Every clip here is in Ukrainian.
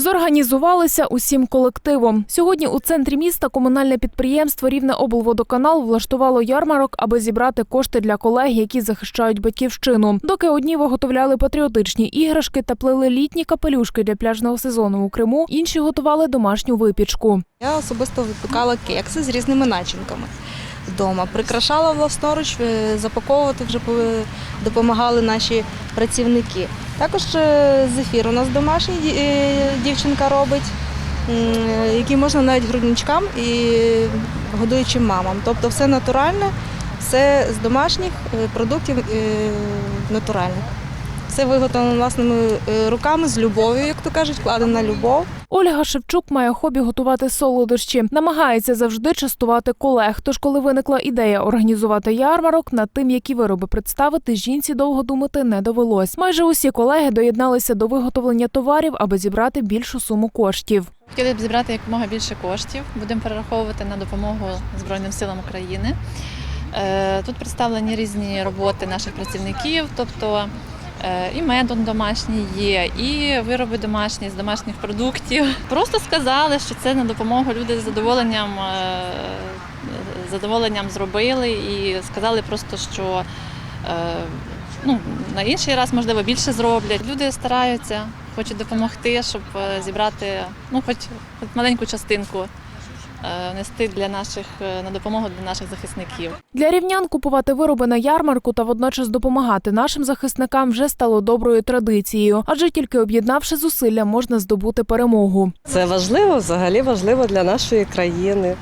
Зорганізувалися усім колективом. Сьогодні у центрі міста комунальне підприємство Рівне облводоканал влаштувало ярмарок, аби зібрати кошти для колег, які захищають батьківщину. Доки одні виготовляли патріотичні іграшки та плели літні капелюшки для пляжного сезону у Криму, інші готували домашню випічку. Я особисто випікала кекси з різними начинками вдома. Прикрашала власноруч, е, запаковувати вже по- допомагали наші працівники. Також е, зефір у нас домашній е, дівчинка робить, який можна навіть грудничкам і годуючим мамам. Тобто все натуральне, все з домашніх е, продуктів натуральних. Все виготовлено власними е, руками з любов'ю, як то кажуть, вкладена любов. Ольга Шевчук має хобі готувати солодощі. Намагається завжди частувати колег. Тож, коли виникла ідея організувати ярмарок, над тим, які вироби представити, жінці довго думати не довелось. Майже усі колеги доєдналися до виготовлення товарів, аби зібрати більшу суму коштів. Хотіли б зібрати якомога більше коштів. Будемо перераховувати на допомогу Збройним силам України. Е, Тут представлені різні роботи наших працівників, тобто і медон домашній є, і вироби домашні з домашніх продуктів. Просто сказали, що це на допомогу люди з задоволенням, е, задоволенням зробили і сказали просто, що е, ну, на інший раз, можливо, більше зроблять. Люди стараються, хочуть допомогти, щоб е, зібрати ну, хоч, хоч маленьку частинку е, внести для наших е, на допомогу для наших захисників. Для рівнян купувати вироби на ярмарку та водночас допомагати нашим захисникам вже стало доброю традицією, адже тільки об'єднавши зусилля, можна здобути перемогу. Це важливо, взагалі важливо для нашої країни.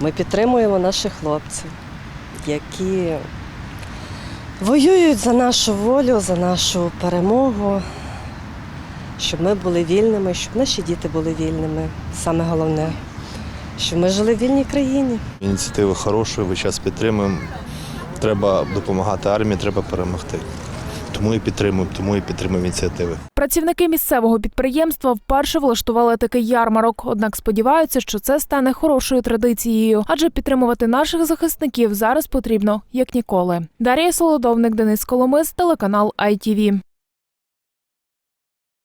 Ми підтримуємо наших хлопців, які воюють за нашу волю, за нашу перемогу, щоб ми були вільними, щоб наші діти були вільними. Саме головне, щоб ми жили в вільній країні. Ініціатива хороша, весь час підтримуємо. Треба допомагати армії, треба перемогти. Тому і підтримуємо, тому і підтримуємо ініціативи. Працівники місцевого підприємства вперше влаштували такий ярмарок. Однак сподіваються, що це стане хорошою традицією, адже підтримувати наших захисників зараз потрібно як ніколи. Дар'я Солодовник, Денис Коломис, телеканал ITV.